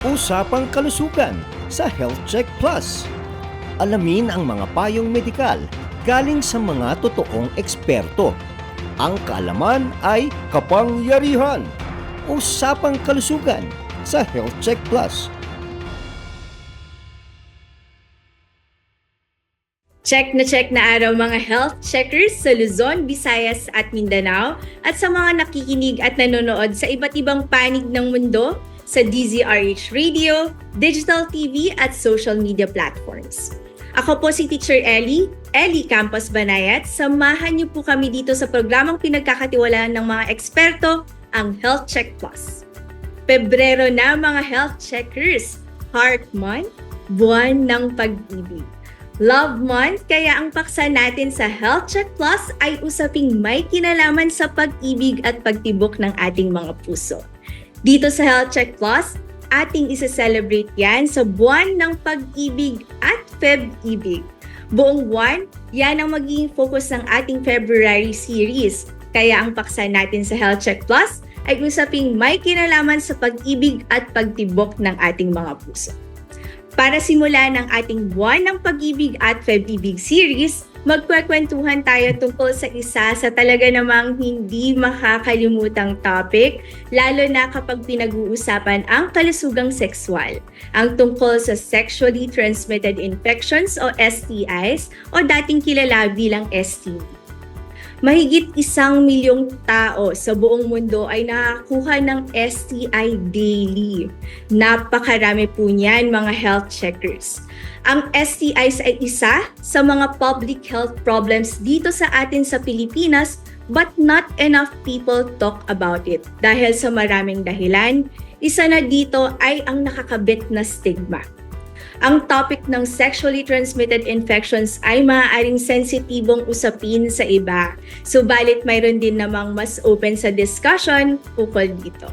Usapang kalusugan sa Health Check Plus. Alamin ang mga payong medikal galing sa mga totoong eksperto. Ang kaalaman ay kapangyarihan. Usapang kalusugan sa Health Check Plus. Check na check na araw mga health checkers sa Luzon, Visayas at Mindanao at sa mga nakikinig at nanonood sa iba't ibang panig ng mundo sa DZRH Radio, digital TV at social media platforms. Ako po si Teacher Ellie, Ellie Campos Banayat. Samahan niyo po kami dito sa programang pinagkakatiwalaan ng mga eksperto, ang Health Check Plus. Pebrero na mga health checkers, Heart Month, buwan ng pag-ibig. Love Month, kaya ang paksa natin sa Health Check Plus ay usaping may kinalaman sa pag-ibig at pagtibok ng ating mga puso. Dito sa Health Check Plus, ating isa-celebrate yan sa buwan ng pag-ibig at Feb-ibig. Buong buwan, yan ang magiging focus ng ating February series. Kaya ang paksa natin sa Health Check Plus ay usaping may kinalaman sa pag-ibig at pagtibok ng ating mga puso. Para simulan ang ating buwan ng pag-ibig at Feb-ibig series, magkwekwentuhan tayo tungkol sa isa sa talaga namang hindi makakalimutang topic, lalo na kapag pinag-uusapan ang kalusugang sexual, ang tungkol sa sexually transmitted infections o STIs o dating kilala bilang STD. Mahigit isang milyong tao sa buong mundo ay nakakuha ng STI daily. Napakarami po niyan mga health checkers. Ang STIs ay isa sa mga public health problems dito sa atin sa Pilipinas but not enough people talk about it. Dahil sa maraming dahilan, isa na dito ay ang nakakabit na stigma. Ang topic ng sexually transmitted infections ay maaaring sensitibong usapin sa iba. Subalit mayroon din namang mas open sa discussion ukol dito.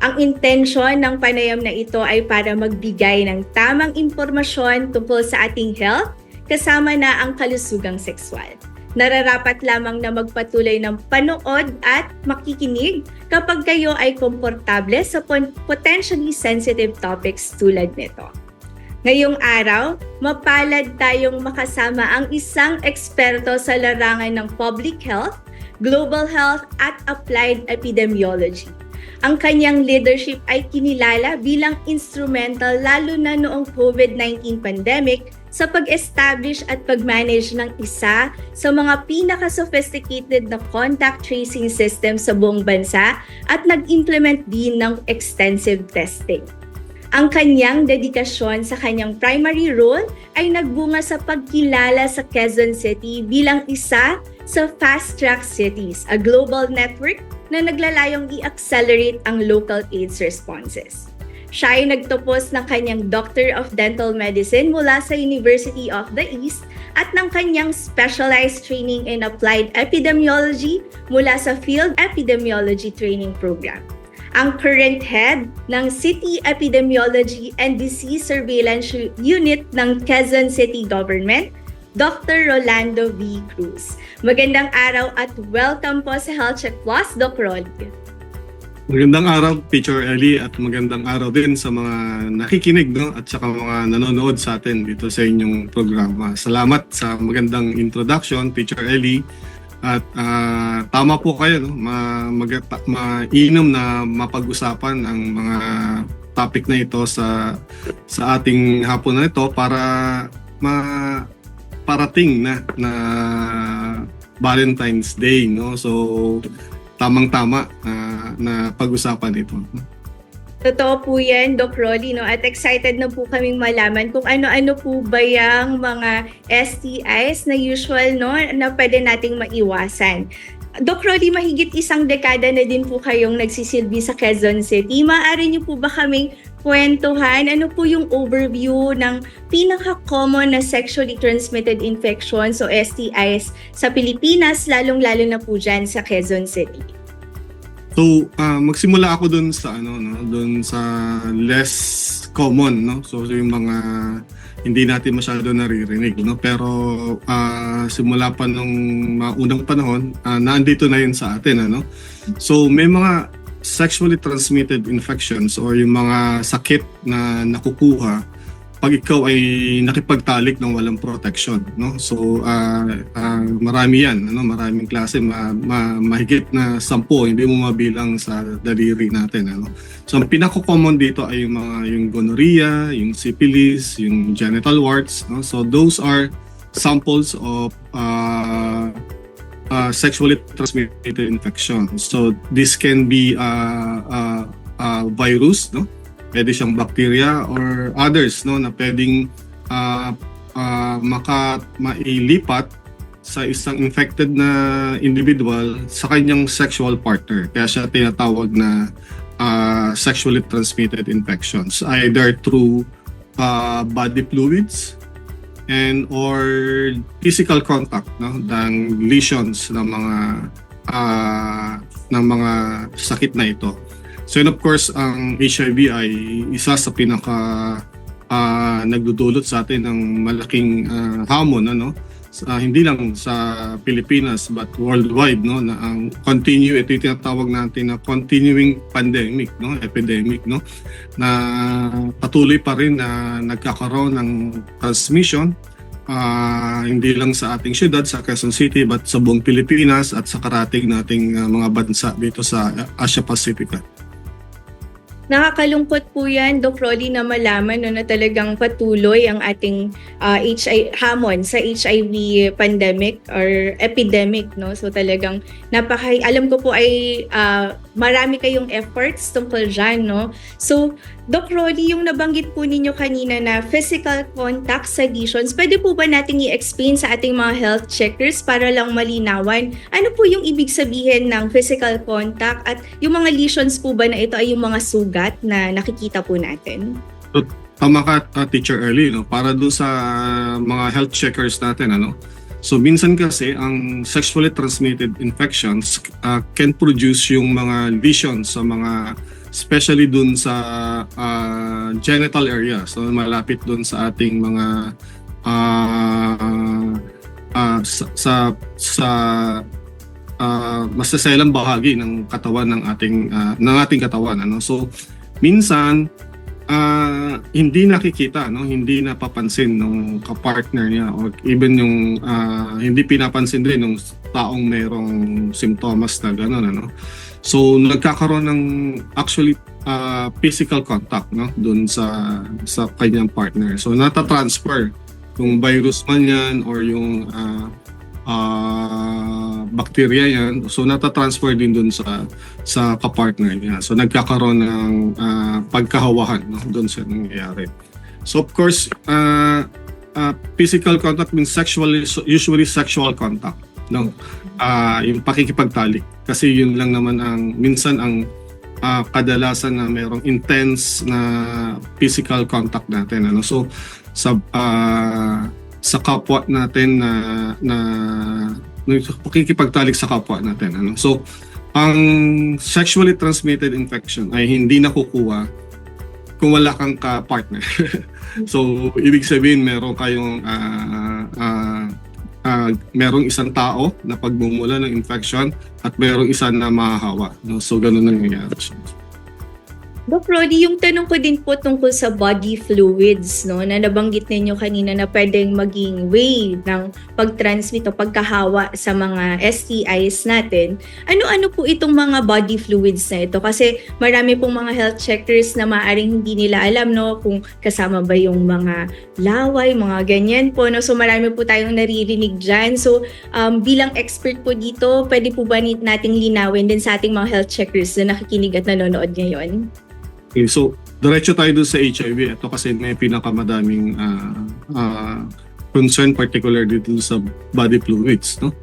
Ang intensyon ng panayam na ito ay para magbigay ng tamang impormasyon tungkol sa ating health kasama na ang kalusugang sexual. Nararapat lamang na magpatuloy ng panood at makikinig kapag kayo ay komportable sa potentially sensitive topics tulad nito. Ngayong araw, mapalad tayong makasama ang isang eksperto sa larangan ng public health, global health at applied epidemiology. Ang kanyang leadership ay kinilala bilang instrumental lalo na noong COVID-19 pandemic sa pag-establish at pag-manage ng isa sa mga pinaka-sophisticated na contact tracing system sa buong bansa at nag-implement din ng extensive testing. Ang kanyang dedikasyon sa kanyang primary role ay nagbunga sa pagkilala sa Quezon City bilang isa sa Fast Track Cities, a global network na naglalayong i-accelerate ang local AIDS responses. Siya ay nagtapos ng kanyang Doctor of Dental Medicine mula sa University of the East at ng kanyang specialized training in applied epidemiology mula sa Field Epidemiology Training Program ang current head ng City Epidemiology and Disease Surveillance Unit ng Quezon City Government, Dr. Rolando V. Cruz. Magandang araw at welcome po sa Health Check Plus, Doc Rolly. Magandang araw, Teacher Ellie, at magandang araw din sa mga nakikinig no? at saka mga nanonood sa atin dito sa inyong programa. Salamat sa magandang introduction, Teacher Ellie. At ah, tama po kayo, no? Ma, mag, mainam na mapag-usapan ang mga topic na ito sa sa ating hapon na ito para ma parating na na Valentine's Day no so tamang-tama ah, na pag-usapan ito. Totoo po yan, Doc Rolly, no? At excited na po kaming malaman kung ano-ano po ba yung mga STIs na usual, no? Na pwede nating maiwasan. Doc Rolly, mahigit isang dekada na din po kayong nagsisilbi sa Quezon City. Maaari niyo po ba kaming kwentuhan? Ano po yung overview ng pinaka-common na sexually transmitted infections o STIs sa Pilipinas, lalong-lalo na po dyan sa Quezon City? So, ah, magsimula ako dun sa ano no, dun sa less common no. So yung mga hindi natin masyado naririnig no, pero ah, simula pa nung mga unang panahon, ah, naandito na yun sa atin ano. So may mga sexually transmitted infections or yung mga sakit na nakukuha pag ikaw ay nakipagtalik ng walang protection no? So ah, ah, marami yan ano? Maraming klase ma, ma- mahigit na sampo hindi mo mabilang sa daliri natin ano? So ang pinaka-common dito ay yung mga yung gonorrhea yung syphilis yung genital warts no? So those are samples of uh, uh, sexually transmitted infection. So this can be uh, uh, uh, virus no pwede siyang bacteria or others no na pwedeng uh, uh, maka mailipat sa isang infected na individual sa kanyang sexual partner. Kaya siya tinatawag na uh, sexually transmitted infections either through uh, body fluids and or physical contact no ng lesions ng mga uh, ng mga sakit na ito So and of course, ang HIV ay isa sa pinaka ah, nagdudulot sa atin ng malaking ah, hamon ano? Sa, hindi lang sa Pilipinas but worldwide no? Na ang continue ito yung tinatawag natin na continuing pandemic no? Epidemic no? Na patuloy pa rin na nagkakaroon ng transmission ah, hindi lang sa ating syudad sa Quezon City but sa buong Pilipinas at sa karating nating ah, mga bansa dito sa Asia Pacific. Nakakalungkot po yan, Doc Rolly, na malaman no, na talagang patuloy ang ating ah, HI, hamon sa HIV pandemic or epidemic. No? So talagang napaka, alam ko po ay ah, marami kayong efforts tungkol dyan. No? So Doc Rolly, yung nabanggit po ninyo kanina na physical contact sa lesions, pwede po ba nating i-explain sa ating mga health checkers para lang malinawan? Ano po yung ibig sabihin ng physical contact at yung mga lesions po ba na ito ay yung mga sugat na nakikita po natin? tama ka teacher early no para doon sa mga health checkers natin ano so minsan kasi ang sexually transmitted infections uh, can produce yung mga lesions sa mga especially doon sa uh, genital area. So malapit doon sa ating mga uh, uh, sa sa, sa uh, masaselang bahagi ng katawan ng ating uh, ng ating katawan ano? So minsan ah, hindi nakikita no? Hindi napapansin ng kapartner niya or even yung ah, hindi pinapansin din ng taong merong simptomas na gano'n ano? So nagkakaroon ng actually ah, physical contact no? Doon sa sa kanyang partner. So nata-transfer yung virus man yan or yung ah, ah, bacteria yan so nata-transfer din doon sa sa kapartner niya. So nagkakaroon ng ah, pagkahawahan no, doon sa nangyayari. So of course, ah, ah, physical contact means sexually usually sexual contact, no? Ah, yung pakikipagtalik kasi yun lang naman ang minsan ang ah, kadalasan na merong intense na physical contact natin ano. So sa ah, sa kapwa natin na na, na pakikipagtalik sa kapwa natin ano. So ang sexually transmitted infection ay hindi nakukuha kung wala kang ka-partner. so, ibig sabihin meron kayong ah, ah, ah, merong isang tao na pagmumula ng infection at merong isa na mahahawa. No? So, ganun ang nangyayari. Doc Rodi, yung tanong ko din po tungkol sa body fluids, no, na nabanggit ninyo kanina na pwedeng maging way ng pag-transmit o pagkahawa sa mga STIs natin. Ano-ano po itong mga body fluids na ito? Kasi marami pong mga health checkers na maaaring hindi nila alam, no, kung kasama ba yung mga laway, mga ganyan po, no. So marami po tayong naririnig dyan. So um, bilang expert po dito, pwede po ba nating linawin din sa ating mga health checkers na nakikinig at nanonood ngayon? Okay, so diretso tayo dun sa HIV. Ito kasi may pinakamadaming ah, ah, concern particular dito sa body fluids. No?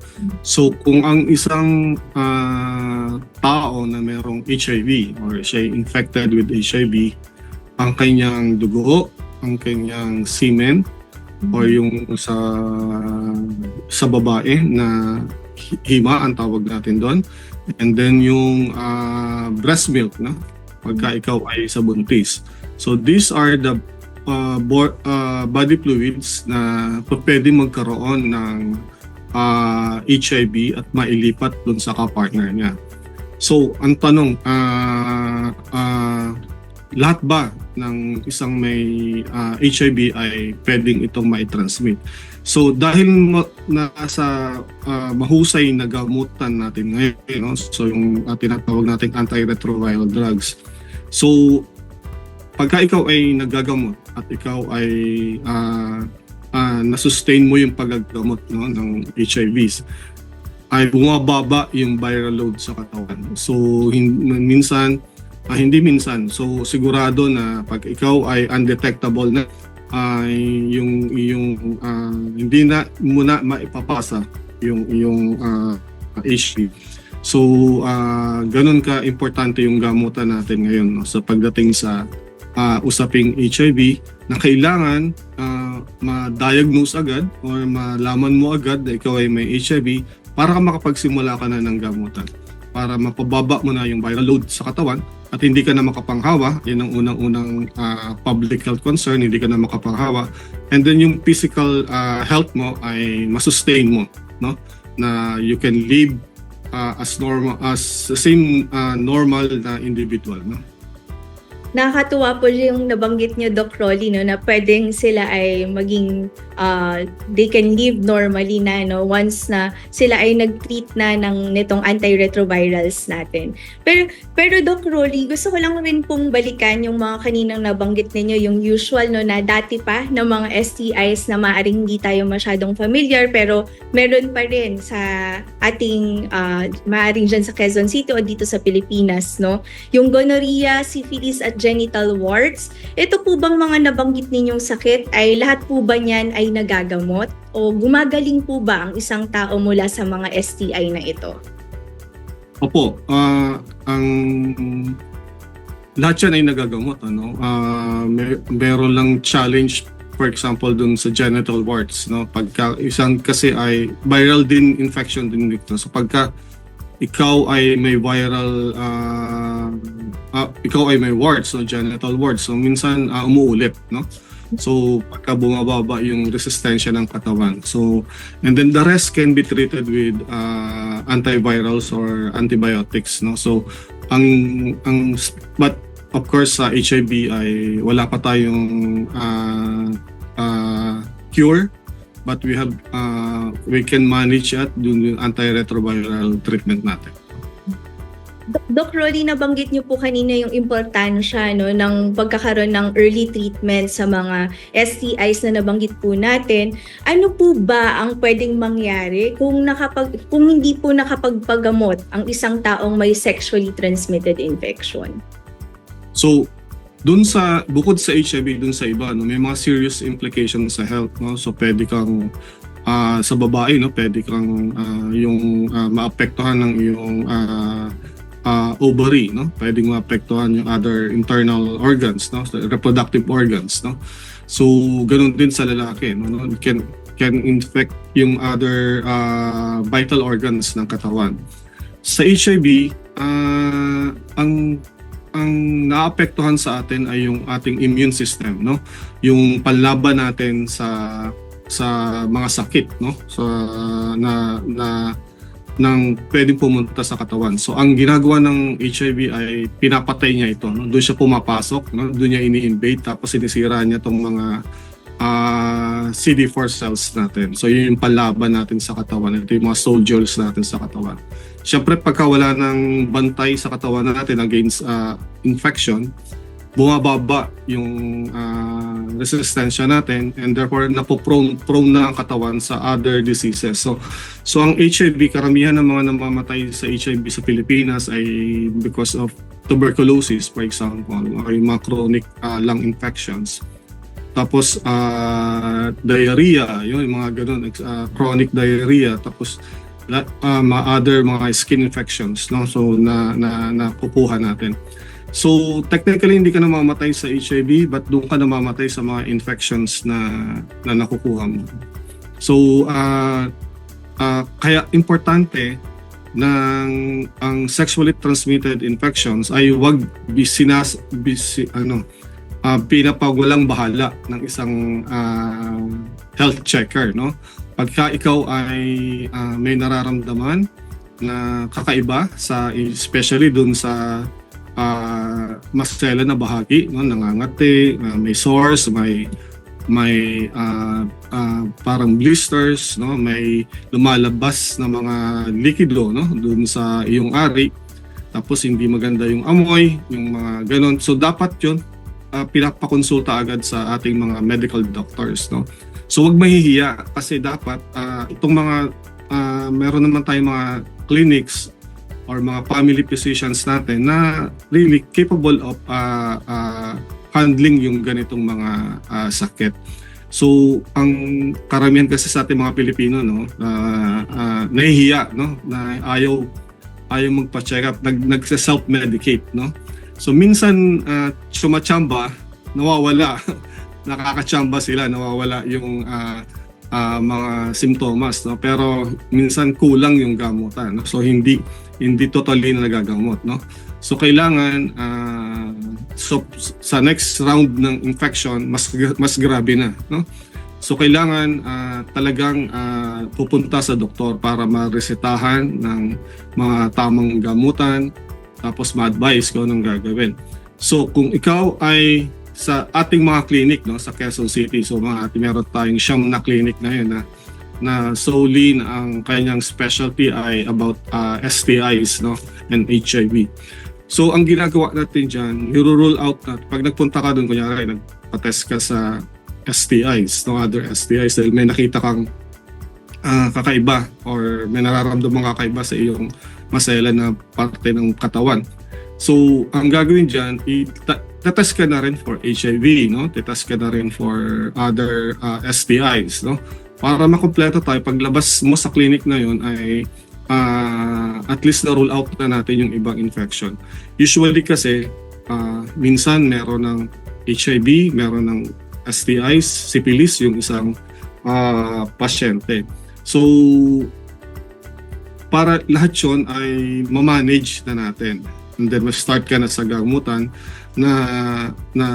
So kung ang isang ah, tao na merong HIV or siya infected with HIV, ang kanyang dugo, ang kanyang semen, or yung sa sa babae na hi- hima ang tawag natin doon and then yung ah, breast milk no pagka ikaw ay sa buntis so these are the uh, bo- uh, body fluids na pwede magkaroon ng ah, HIV at mailipat dun sa kapartner niya So, ang tanong, ah ah, lahat ba ng isang may ah, HIV ay pwedeng itong mai-transmit? So, dahil nasa ah, mahusay na gamutan natin ngayon, no? so yung uh, tinatawag nating antiretroviral drugs. So, pagka ikaw ay nagagamot at ikaw ay ah ah, nasustain mo yung paggagamot no, ng HIVs, ay bumababa yung viral load sa katawan. So hin- minsan ah, hindi minsan. So sigurado na pag ikaw ay undetectable na ay yung yung ah, hindi na muna maipapasa yung yung ah, HIV. So ah, ganun ka importante yung gamutan natin ngayon no, sa pagdating sa ah, usaping HIV na kailangan ah, ma-diagnose agad or malaman mo agad na ikaw ay may HIV para ka makapagsimula ka na ng gamutan para mapababa mo na yung viral load sa katawan at hindi ka na makapanghawa yan ang unang-unang ah, public health concern hindi ka na makapanghawa. And then yung physical ah, health mo ay masustain mo no? Na you can live ah, as normal as same ah, normal na individual no Nakakatuwa po yung nabanggit niyo, Doc Rolly, no, na pwedeng sila ay maging, uh, they can live normally na, no, once na sila ay nag-treat na ng nitong antiretrovirals natin. Pero, pero Doc Rolly, gusto ko lang rin pong balikan yung mga kaninang nabanggit ninyo, yung usual, no, na dati pa na mga STIs na maaaring hindi tayo masyadong familiar, pero meron pa rin sa ating, uh, maaaring dyan sa Quezon City o dito sa Pilipinas, no, yung gonorrhea, syphilis at genital warts. Ito po bang mga nabanggit ninyong sakit ay lahat po ba niyan ay nagagamot? O gumagaling po ba ang isang tao mula sa mga STI na ito? Opo, ah, ang lahat yan ay nagagamot. Ano? Ah, may, meron lang challenge for example dun sa genital warts no pagka isang kasi ay viral din infection din dito so pagka ikaw ay may viral ah, ah, ikaw ay may warts no genital warts so minsan ah, umuulit no? So pagka bumababa yung resistensya ng katawan. So and then the rest can be treated with ah, antivirals or antibiotics no? So ang ang but of course sa HIV ay wala pa tayong ah, ah, cure but we have uh, we can manage at yung antiretroviral treatment natin. Doc Rolly, nabanggit niyo po kanina yung importansya no, ng pagkakaroon ng early treatment sa mga STIs na nabanggit po natin. Ano po ba ang pwedeng mangyari kung, nakapag, kung hindi po nakapagpagamot ang isang taong may sexually transmitted infection? So dun sa bukod sa HIV dun sa iba no may mga serious implications sa health no? So pwede kang ah, sa babae no pwede kang ah, yung ah, maapektuhan ng iyong ah, ah, ovary no? Pwedeng maapektuhan yung other internal organs no? So reproductive organs no? So ganun din sa lalaki no, no? Can can infect yung other ah, vital organs ng katawan. Sa HIV ah, ang ang naapektuhan sa atin ay yung ating immune system no yung panlaban natin sa sa mga sakit no sa na na ng pwedeng pumunta sa katawan. So ang ginagawa ng HIV ay pinapatay niya ito. No? Doon siya pumapasok, no? doon niya ini-invade tapos sinisira niya tong mga ah, CD4 cells natin. So yun yung panlaban natin sa katawan. Ito yung mga soldiers natin sa katawan. Siyempre pagka wala ng bantay sa katawan natin against ah, infection, bumababa yung ah, resistensya natin and therefore napoprone prone na ang katawan sa other diseases. So so ang HIV karamihan ng mga namamatay sa HIV sa Pilipinas ay because of tuberculosis for example or yung mga chronic ah, lung infections. Tapos ah, diarrhea, yun yung mga ganun, ah, chronic diarrhea tapos ah, mga other mga skin infections no so na na nakukuha natin. So technically hindi ka namamatay sa HIV but doon ka namamatay sa mga infections na na nakukuha mo. So ah ah, kaya importante ng ang sexually transmitted infections ay wag bisinas bisi, ano ah, pinapagwalang bahala ng isang ah, health checker no pagka ikaw ay ah, may nararamdaman na kakaiba sa especially dun sa ah masela na bahagi no nangangati ah, may sores may may ah, ah, parang blisters no may lumalabas na mga likido no dun sa iyong ari tapos hindi maganda yung amoy yung mga ganon. So dapat yun ah, pinapakonsulta agad sa ating mga medical doctors no so wag mahihiya kasi dapat ah, itong mga ah, meron naman tayong mga clinics or mga family physicians natin na really capable of ah, ah, handling yung ganitong mga ah, sakit. So, ang karamihan kasi sa ating mga Pilipino, no, ah, ah, nahihiya, no, na ayaw ayaw magpa-check up, nag nagse-self-medicate, no. So, minsan uh, sumachamba, nawawala, nakakachamba sila, nawawala yung ah, ah, mga simptomas, no. Pero minsan kulang yung gamutan, no. So, hindi hindi totally na nagagamot, no. So kailangan ah, so sa next round ng infection mas mas grabe na, no? So kailangan ah, talagang ah, pupunta sa doktor para maresetahan ng mga tamang gamutan tapos ma-advise kung anong gagawin. So kung ikaw ay sa ating mga clinic no sa Quezon City so mga ati meron tayong siyam na clinic na yun na na solely na ang kanyang specialty ay about ah, STIs no and HIV. So ang ginagawa natin diyan, i-rule out na pag nagpunta ka doon kunyari nagpa-test ka sa STIs, no other STIs dahil may nakita kang ah, kakaiba or may nararamdaman kakaiba sa iyong masela na parte ng katawan. So ang gagawin diyan, i-test ka na rin for HIV, no? Test ka na rin for other ah, STIs, no? Para makumpleto tayo paglabas mo sa clinic na yon ay ah, at least na rule out na natin yung ibang infection. Usually kasi ah, minsan meron ng HIV, meron ng STIs, syphilis yung isang ah, pasyente. So para lahat yon ay ma-manage na natin. And then start ka na sa gamutan na na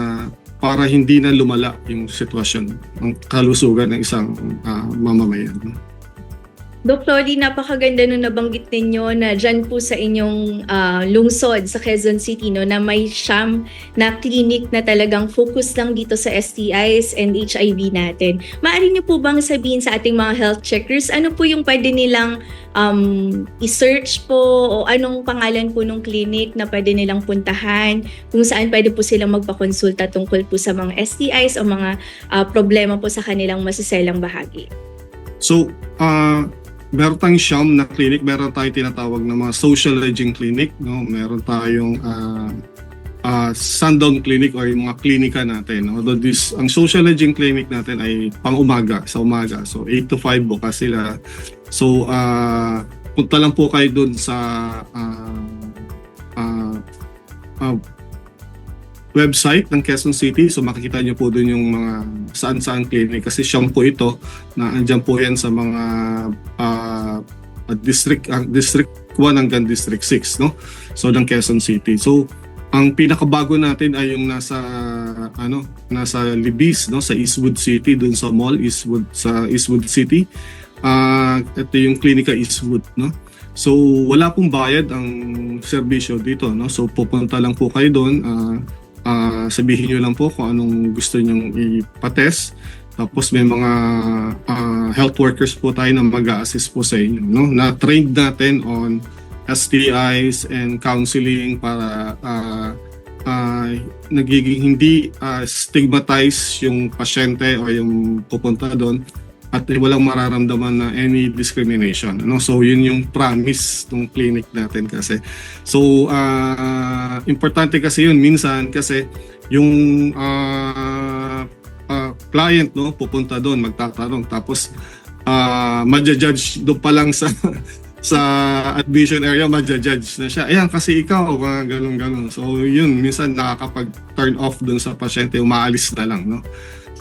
para hindi na lumala yung sitwasyon ng kalusugan ng isang ah, mamamayan. Dr. Lee, napakaganda nung nabanggit ninyo na dyan po sa inyong ah, lungsod sa Quezon City no, na may siyam na clinic na talagang focus lang dito sa STIs and HIV natin. Maaari niyo po bang sabihin sa ating mga health checkers ano po yung pwede nilang um, i-search po o anong pangalan po ng clinic na pwede nilang puntahan kung saan pwede po silang magpakonsulta tungkol po sa mga STIs o mga ah, problema po sa kanilang masiselang bahagi. So, ah meron tayong siyam na clinic, meron tayong tinatawag na mga social aging clinic, no? Meron tayong ah ah, sundown clinic or yung mga klinika natin. Although this, ang social aging clinic natin ay pang umaga, sa umaga. So 8 to 5 bukas sila. So ah punta lang po kayo dun sa ah, ah, ah, website ng Quezon City. So makikita niyo po dun yung mga saan-saan clinic. Kasi siyam po ito na andyan po yan sa mga ah, district ang district 1 hanggang district 6 no? So ng Quezon City. So ang pinakabago natin ay yung nasa ano nasa Libis no? Sa Eastwood City dun sa mall Eastwood sa Eastwood City. Ah, ito yung Klinika Eastwood no? So wala pong bayad ang serbisyo dito no? So pupunta lang po kayo doon ah, ah, sabihin niyo lang po kung anong gusto nyong ipatest tapos may mga ah, health workers po tayo na mag-assist po sa inyo no? Na trained natin on STIs and counseling para ah, ah, nagiging hindi ah, stigmatize yung pasyente o yung pupunta doon at walang mararamdaman na any discrimination no? So yun yung promise ng clinic natin kasi. So ah, importante kasi yun minsan kasi yung ah, ah, client no? Pupunta doon magtatanong. Tapos ah madja-judge doon pa lang sa sa admission area madja-judge na siya. Ayan kasi ikaw mga ganun ganun so yun minsan nakakapag turn off doon sa pasyente umaalis na lang no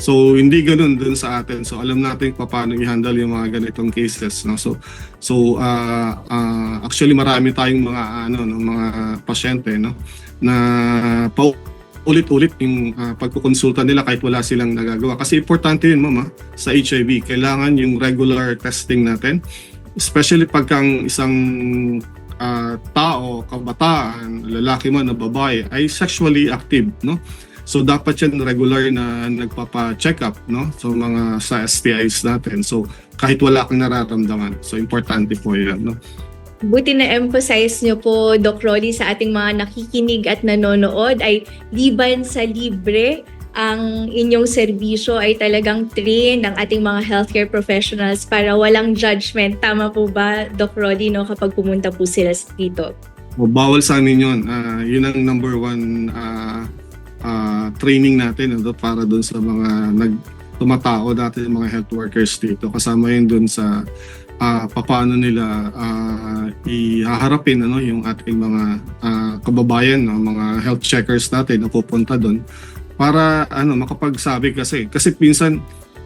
So hindi ganoon dun sa atin. So alam natin paano i-handle yung mga ganitong cases no. So so ah, ah, actually marami tayong mga ano no, mga pasyente no na pa ulit-ulit yung ah, pagkukonsulta nila kahit wala silang nagagawa. Kasi importante yun mama sa HIV. Kailangan yung regular testing natin especially pagkang isang ah, tao, kabataan, lalaki man o babae, ay sexually active, no? So dapat yan regular na nagpapa-check up, no? So mga sa STIs natin. So kahit wala kang nararamdaman. So importante po yan, no? Buti na emphasize nyo po, Doc Rolly, sa ating mga nakikinig at nanonood ay liban sa libre ang inyong serbisyo ay talagang train ng ating mga healthcare professionals para walang judgment. Tama po ba, Doc Rolly, no, kapag pumunta po sila dito? O, bawal sa amin yun. Ah, yun ang number one ah, ah, training natin ano, para doon sa mga nag tumatao natin mga health workers dito. Kasama yun doon sa ah, papaano nila ah, ihaharapin ano, yung ating mga ah, kababayan, no, mga health checkers natin na pupunta doon para ano makapagsabi kasi kasi minsan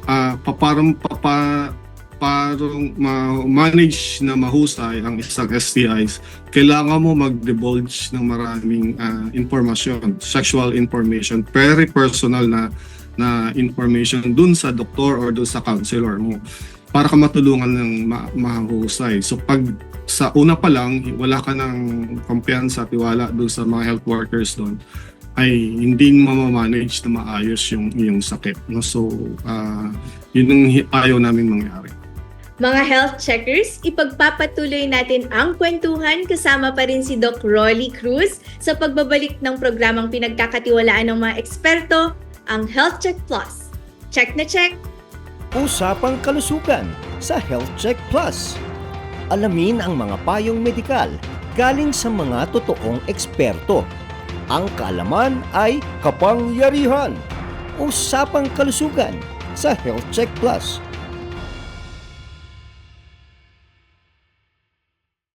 ah, paparang papa parang ma-manage na mahusay ang isang STIs kailangan mo mag-divulge ng maraming ah, informasyon, sexual information, very personal na na information dun sa doktor or dun sa counselor mo para ka matulungan ng ma- mahusay. So pag sa una pa lang, wala ka ng kumpiyansa, tiwala dun sa mga health workers doon, ay hindi mamamanage na maayos yung iyong sakit. No? So, ah, yun ang ayaw namin mangyari. Mga health checkers, ipagpapatuloy natin ang kwentuhan kasama pa rin si Doc Rolly Cruz sa pagbabalik ng programang pinagkakatiwalaan ng mga eksperto, ang Health Check Plus. Check na check! Usapang kalusugan sa Health Check Plus. Alamin ang mga payong medikal galing sa mga totoong eksperto. Ang kaalaman ay kapangyarihan. Usapang kalusugan sa Health Check Plus.